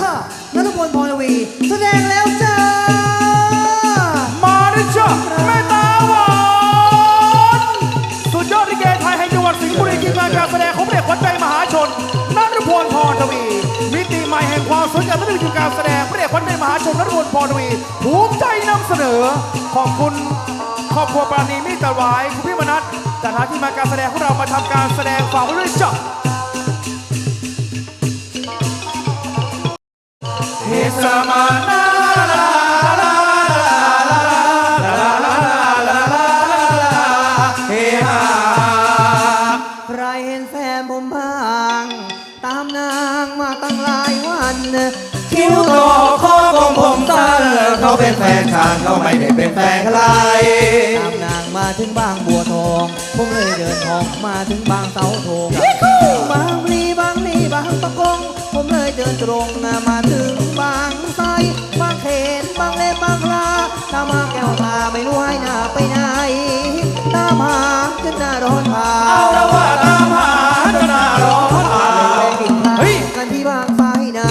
ชานัทพลพรวี แสดงแล้วจ้า มาดิจ้ะแม่ตาหวานสุดยอดลิเกไทยแห่งจังหวัดสิงห์บุรีทีมงานการแสดงของพระเอกขวัญใจมหาชนนัทพลพรทวี มิติใหม่แห่งความสวยงามและวิธีการแสดงพระเอกขวัญใจมหาชนนัทพลพรทวีภูมิใจนำเสนอ ขอบคุณครอบครัวปราณีมิตรหวายคุณพี่มนัทจัดหาที่มาการแสดงของเรามาทำการแสดงฝากไว้ด้วยจ้ะ ใครเห็นแฟนผมบ้าง ตามนางมาตั้งหลายวัน คิ้วโตคอของผมสั้นเขาเป็นแฟนฉันเขาไม่ได้เป็นแฟนใคร ตามนางมาถึงบางบัวทอง ผมเลยเดินทองมาถึงบางเสาธงบางพลีบางลีบางประกง เลยเดินตรงมาถึงบางไทรบางเขนบางเลนบางลาตามมาแก้วตาไม่รู้ให้หน้าไปไหน ตามหาจนหน้าร้อนผาเอาละว่าตามหาจนหน้าร้อนเผาเฮ้ยกันที่บางไทรไหน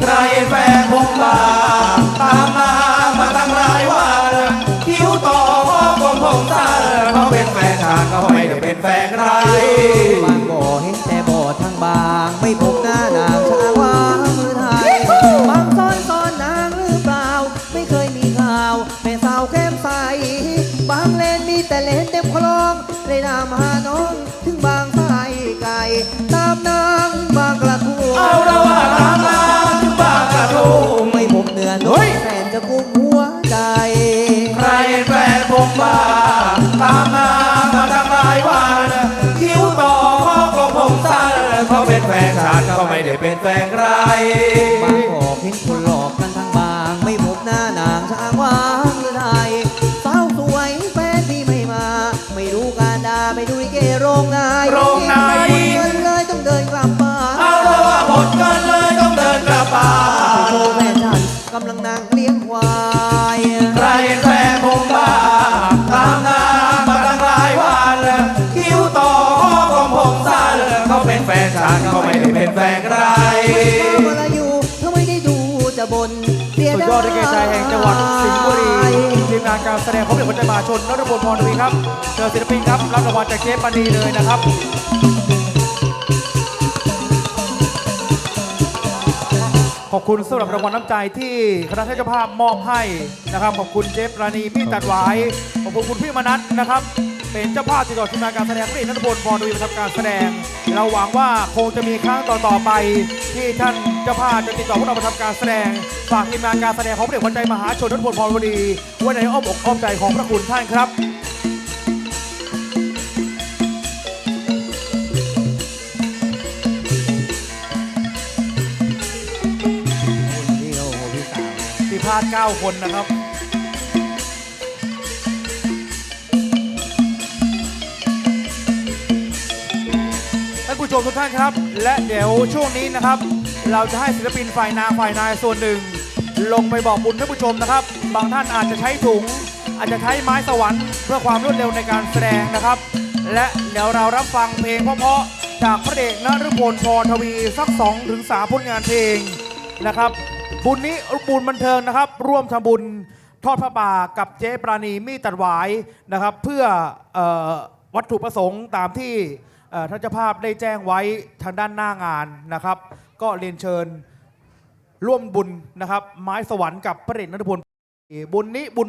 ใครแฟนผมบ้างตามมามาตั้งหลายวันคิ้วโตคอของผมสั้นเขาเป็นแฟนฉันเขาไม่ได้เป็นแฟนใครบางบ่อเห็นแต่บ่อทางบางไม่พบหน้า เลนมีแต่เลนเต็มคลองเลยนำหาน้อง ถึงบางสายไก่ตามนางบางกระทู้เอาละว่าตามมาถึงบางกระทุ่มไม่พบเนื้อน้เฮ้องยแสนจะกุ้มหัวใจ ใครแฟนผมบ้างตามมามาตั้งหลายวันคิ้วโตคอของผมสั้นเขาเป็นแฟนฉันเขาไม่ได้เป็นแฟนใคร ไม่ดูลิเกโรงนายโรงนายหมดเงินเลยต้องเดินกลับบ้านเอาละว่าหมดเงินเลยต้องเดินกลับบ้านโชว์แฟนฉันกำลังนั่งเลี้ยงควายใครแฟนผมบ้างตามหน้ามาตั้งหลายวันคิ้วโตคอของผมสั้นเขาเป็นแฟนฉันเขาไม่ได้เป็นแฟนใคร ทำอะไรอยู่ถ้าไม่ได้ดูจะบนเสุดยอดลิเกใจแห่งจังหวัดสิงห์บุรีทีมงานการแสดงของเด็กคนใจมาชนนรพลพรทวีครับเจอศิลปินครับรับรางวัลจากเจ๊ปานีเลยนะครับขอบคุณสำหรับรางวัลน้ำใจที่คณะเจ้าภาพมอบให้นะครับขอบคุณเจฟรานีพี่ตัดหวายขอบคุณคุณพี่มนัทนะครับ เป็นเจ้าภาพติดต่อทีมงานการแสดงพระเอกนัทพลพรทวีมาทำการแสดง เราหวังว่าคงจะมีครั้งต่อๆไปที่ท่าน เจ้าภาพจะติดต่อพวกเรามาทำการแสดง ฝากทีมงานการแสดงของพระเอกคนใจมหาชนนัทพลพรทวีไว้ในอ้อมอกอ้อมใจของพระคุณท่านครับนี่โอ้โหพี่สาวพิพาท9คนนะครับท่านผู้ชมทุกท่านครับ และเดี๋ยวช่วงนี้นะครับ เราจะให้ศิลปินฝ่ายนางฝ่ายนายส่วนหนึ่ง ลงไปบอกบุญท่านผู้ชมนะครับ บางท่านอาจจะใช้ถุง อาจจะใช้ไม้สวรรค์เพื่อความรวดเร็วในการแสดงนะครับ และเดี๋ยวเรารับฟังเพลงเพราะๆจากพระเอกนฤพลพรทวีสักสองถึงสามผลงานเพลงนะครับ บุญนี้บุญบันเทิงนะครับ ร่วมทำบุญทอดพระป่ากับเจ๊ปราณีมีตัดหวายนะครับ เพื่อออวัตถุประสงค์ตามที่ ท่านเจ้าภาพได้แจ้งไว้ทางด้านหน้างานนะครับ ก็เรียนเชิญร่วมบุญนะครับ ไม้สวรรค์กับพระเอกนฤพลบุญนี้บุญ